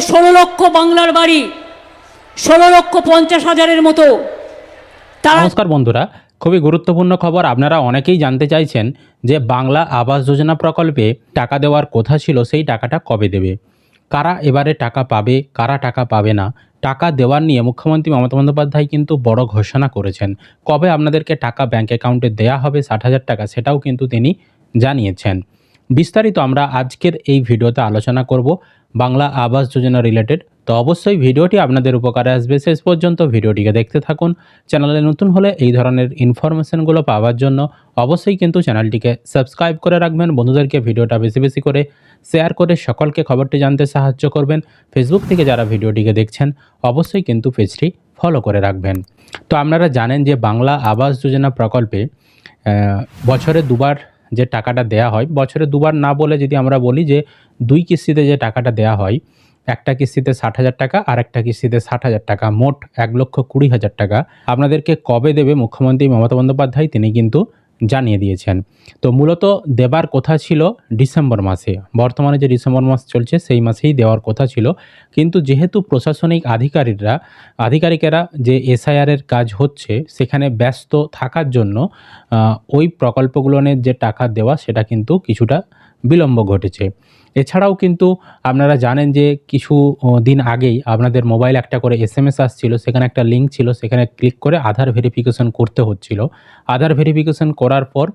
ষোলো লক্ষ বাংলার বাড়ি, ষোলো লক্ষ পঞ্চাশ হাজারের মতো। নমস্কার বন্ধুরা, খুবই গুরুত্বপূর্ণ খবর। আপনারা অনেকেই জানতে চাইছেন যে বাংলা আবাস যোজনা প্রকল্পে টাকা দেওয়ার কথা ছিল, সেই টাকাটা কবে দেবে? কারা এবারে টাকা পাবে, কারা টাকা পাবে না? টাকা দেওয়ার নিয়ে মুখ্যমন্ত্রী মমতা বন্দ্যোপাধ্যায় কিন্তু বড় ঘোষণা করেছেন। কবে আপনাদেরকে টাকা ব্যাংক অ্যাকাউন্টে দেয়া হবে ষাট হাজার টাকা, সেটাও কিন্তু তিনি জানিয়েছেন। বিস্তারিত আমরা আজকের এই ভিডিওতে আলোচনা করব বাংলা আবাস যোজনা রিলেটেড তো অবশ্যই ভিডিওটি আপনাদের উপকারে আসবে। শেষ পর্যন্ত ভিডিওটিকে দেখতে থাকুন। চ্যানেলে নতুন হলে এই ধরনের ইনফরমেশনগুলো পাওয়ার জন্য অবশ্যই কিন্তু চ্যানেলটিকে সাবস্ক্রাইব করে রাখবেন। বন্ধুদেরকে ভিডিওটা বেশি বেশি করে শেয়ার করে সকলকে খবরটি জানতে সাহায্য করবেন। ফেসবুক থেকে যারা ভিডিওটিকে দেখছেন, অবশ্যই কিন্তু পেজটি ফলো করে রাখবেন। তো আপনারা জানেন যে বাংলা আবাস যোজনা প্রকল্পে বছরে দুবার যে টাকাটা দেয়া হয়, বছরে দুবার না বলে যদি আমরা বলি যে দুই কিস্তিতে যে টাকাটা দেয়া হয়, একটা কিস্তিতে ষাট হাজার টাকা আর একটা কিস্তিতে ষাট হাজার টাকা, মোট এক লক্ষ কুড়ি হাজার টাকা। আপনাদেরকে কবে দেবে মুখ্যমন্ত্রী মমতা বন্দ্যোপাধ্যায়? তিনি কিন্তু জানিয়ে দিয়েছেন। তো মূলত দেবার কথা ছিল ডিসেম্বর মাসে। বর্তমানে যে ডিসেম্বর মাস চলছে, সেই মাসেই দেওয়ার কথা ছিল। কিন্তু যেহেতু প্রশাসনিক আধিকারিকরা, আধিকারিকেরা যে এসআইআরের কাজ হচ্ছে, সেখানে ব্যস্ত থাকার জন্য ওই প্রকল্পগুলোনের যে টাকা দেওয়া, সেটা কিন্তু কিছুটা বিলম্ব ঘটেছে। এছাড়াও কিন্তু আপনারা জানেন যে কিছু দিন আগেই আপনাদের মোবাইল একটা করে এস এম আসছিল, সেখানে একটা লিঙ্ক ছিল, সেখানে ক্লিক করে আধার ভেরিফিকেশন করতে হচ্ছিল। আধার ভেরিফিকেশন করার পর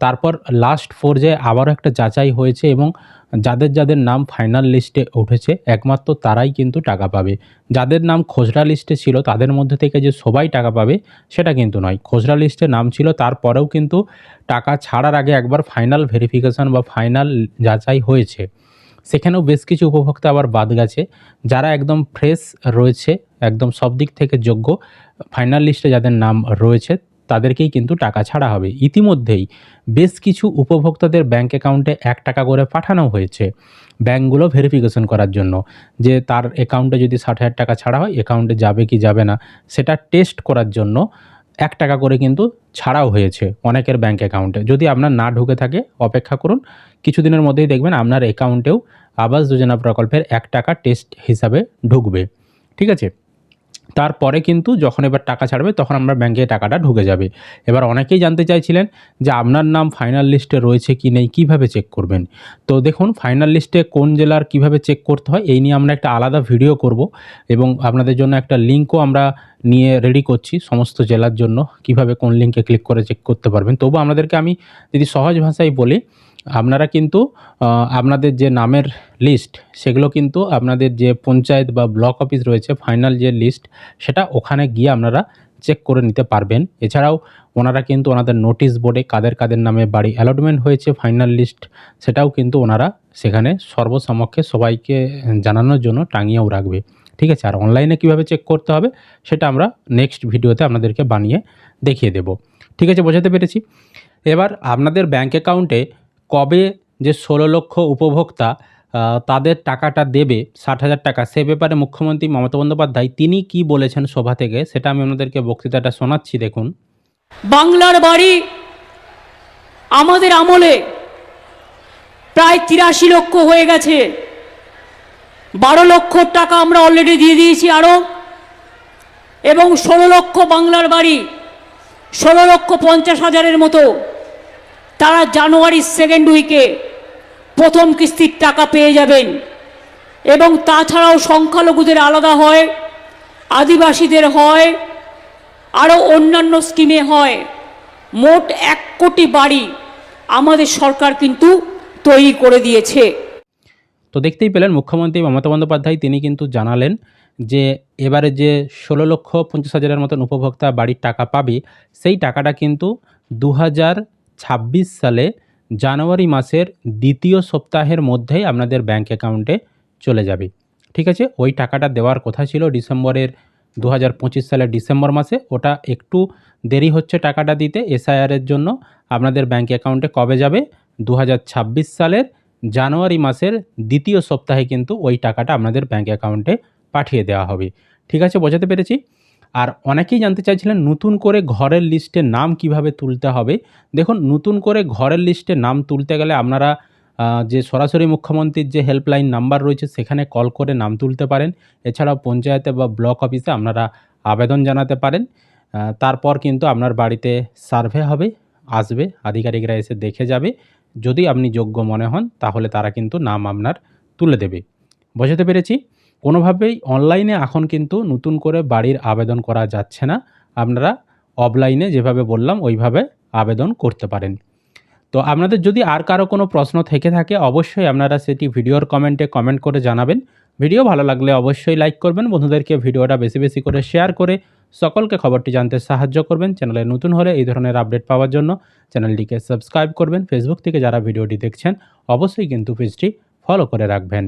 তারপর লাস্ট ফোর যে আবারও একটা যাচাই হয়েছে এবং যাদের যাদের নাম ফাইনাল লিস্টে উঠেছে, একমাত্র তারাই কিন্তু টাকা পাবে। যাদের নাম খসড়া লিস্টে ছিল, তাদের মধ্যে থেকে যে সবাই টাকা পাবে, সেটা কিন্তু নয়। খসড়া লিস্টে নাম ছিল, তারপরেও কিন্তু টাকা ছাড়ার আগে একবার ফাইনাল ভেরিফিকেশন বা ফাইনাল যাচাই হয়েছে। সেখানেও বেশ কিছু উপভোক্তা আবার বাদ গেছে। যারা একদম ফ্রেশ রয়েছে, একদম সব দিক থেকে যোগ্য ফাইনাল লিস্টে যাদের নাম রয়েছে তাদেরকেই কিন্তু টাকা ছাড়া হবে। ইতিমধ্যেই বেশ কিছু উপভোক্তাদের ব্যাঙ্ক অ্যাকাউন্টে এক টাকা করে পাঠানো হয়েছে ব্যাঙ্কগুলো ভেরিফিকেশন করার জন্য। যে তার অ্যাকাউন্টে যদি ষাট হাজার টাকা ছাড়া হয় অ্যাকাউন্টে যাবে কি যাবে না, সেটা টেস্ট করার জন্য এক টাকা করে কিন্তু ছাড়াও হয়েছে অনেকের ব্যাঙ্ক অ্যাকাউন্টে যদি আপনার না ঢুকে থাকে, অপেক্ষা করুন। কিছুদিনের মধ্যেই দেখবেন আপনার অ্যাকাউন্টেও আবাস যোজনা প্রকল্পের এক টাকা টেস্ট হিসাবে ঢুকবে। ঠিক আছে? তারপরে কিন্তু যখন এবার টাকা ছাড়বে, তখন আমরা ব্যাংকে টাকাটা ঢুকে যাবে। এবার অনেকেই জানতে চাইছিলেন যে আপনার নাম ফাইনাল লিস্টে রয়েছে কি নেই, কীভাবে চেক করবেন? তো দেখুন ফাইনাল লিস্টে কোন জেলার কীভাবে চেক করতে হয়, এই নিয়ে আমরা একটা আলাদা ভিডিও করব এবং আপনাদের জন্য একটা লিঙ্কও আমরা নিয়ে রেডি করছি সমস্ত জেলার জন্য, কীভাবে কোন লিঙ্কে ক্লিক করে চেক করতে পারবেন। তবু আপনাদেরকে আমি যদি সহজ ভাষায় বলি, আপনারা কিন্তু আপনাদের যে নামের লিস্ট সেগুলো কিন্তু আপনাদের যে পঞ্চায়েত বা ব্লক অফিস রয়েছে ফাইনাল যে লিস্ট সেটা ওখানে গিয়ে আপনারা চেক করে নিতে পারবেন। এছাড়াও ওনারা কিন্তু ওনাদের নোটিশ বোর্ডে কাদের কাদের নামে বাড়ি অ্যালটমেন্ট হয়েছে ফাইনাল লিস্ট সেটাও কিন্তু ওনারা সেখানে সর্বসমক্ষে সবাইকে জানানোর জন্য টাঙিয়েও রাখবে। ঠিক আছে? আর অনলাইনে কীভাবে চেক করতে হবে? সেটা আমরা নেক্সট ভিডিওতে আপনাদেরকে বানিয়ে দেখিয়ে দেব। ঠিক আছে? বোঝাতে পেরেছি? এবার আপনাদের ব্যাংক অ্যাকাউন্টে কবে যে ষোলো লক্ষ উপভোক্তা তাদের টাকাটা দেবে, ষাট হাজার টাকা, সে ব্যাপারে মুখ্যমন্ত্রী মমতা বন্দ্যোপাধ্যায় তিনি কি বলেছেন সভা থেকে? সেটা আমি আপনাদেরকে বক্তৃতাটা শোনাচ্ছি, দেখুন। বাংলার বাড়ি আমাদের আমলে প্রায় তিরাশি লক্ষ হয়ে গেছে। বারো লক্ষ টাকা আমরা অলরেডি দিয়ে দিয়েছি আরও এবং ষোলো লক্ষ বাংলার বাড়ি, ষোলো লক্ষ পঞ্চাশ হাজারের মতো। তারা জানুয়ারির সেকেন্ড উইকে প্রথম কিস্তির টাকা পেয়ে যাবেন। এবং তাছাড়াও সংখ্যালঘুদের আলাদা হয়, আদিবাসীদের হয় আরও অন্যান্য স্কিমে হয়। মোট এক কোটি বাড়ি আমাদের সরকার কিন্তু তৈরি করে দিয়েছে। তো দেখতেই পেলেন মুখ্যমন্ত্রী মমতা বন্দ্যোপাধ্যায়, তিনি কিন্তু জানালেন যে এবারে যে ষোলো লক্ষ পঞ্চাশ হাজারের মতন উপভোক্তা বাড়ির টাকা পাবে, সেই টাকাটা কিন্তু দু হাজার ছাব্বিশ সালে জানুয়ারি মাসের দ্বিতীয় সপ্তাহের মধ্যেই আপনাদের ব্যাংক অ্যাকাউন্টে চলে যাবে। ঠিক আছে? ওই টাকাটা দেওয়ার কথা ছিল ডিসেম্বরের দু হাজার পঁচিশ সালের ডিসেম্বর মাসে। ওটা একটু দেরি হচ্ছে টাকাটা দিতে। এসআইআরের জন্য আপনাদের ব্যাংক অ্যাকাউন্টে কবে যাবে? দু হাজার ছাব্বিশ সালের জানুয়ারি মাসের দ্বিতীয় সপ্তাহে কিন্তু ওই টাকাটা আপনাদের ব্যাঙ্ক অ্যাকাউন্টে পাঠিয়ে দেওয়া হবে। ঠিক আছে, বোঝাতে পেরেছি? আর অনেকেই জানতে চাইছিলেন নতুন করে ঘরের লিস্টে নাম কীভাবে তুলতে হবে? দেখুন, নতুন করে ঘরের লিস্টে নাম তুলতে গেলে আপনারা যে সরাসরি মুখ্যমন্ত্রীর যে হেল্পলাইন নাম্বার রয়েছে, সেখানে কল করে নাম তুলতে পারেন। এছাড়াও পঞ্চায়েতে বা ব্লক অফিসে আপনারা আবেদন জানাতে পারেন। তারপর কিন্তু আপনার বাড়িতে সার্ভে হবে, আসবে, আধিকারিকরা এসে দেখে যাবে। যদি আপনি যোগ্য মনে হন, তাহলে তারা কিন্তু নাম আপনার তুলে দেবে। বোঝাতে পেরেছি? কোনোভাবেই অনলাইনে এখন কিন্তু নতুন করে বাড়ির আবেদন করা যাচ্ছে না। আপনারা অফলাইনে যেভাবে বললাম, ওইভাবে আবেদন করতে পারেন। তো আপনাদের যদি আর কারও কোনো প্রশ্ন থেকে থাকে, অবশ্যই আপনারা সেটি ভিডিওর কমেন্টে কমেন্ট করে জানাবেন। ভিডিও ভালো লাগলে অবশ্যই লাইক করবেন, বন্ধুদেরকে ভিডিওটা বেশি বেশি করে শেয়ার করে সকলকে খবরটি জানতে সাহায্য করবেন, চ্যানেলে নতুন হলে এই ধরনের আপডেট পাওয়ার জন্য চ্যানেলটিকে সাবস্ক্রাইব করবেন। ফেসবুক থেকে যারা ভিডিওটি দেখছেন, অবশ্যই কিন্তু পেজটি ফলো করে রাখবেন।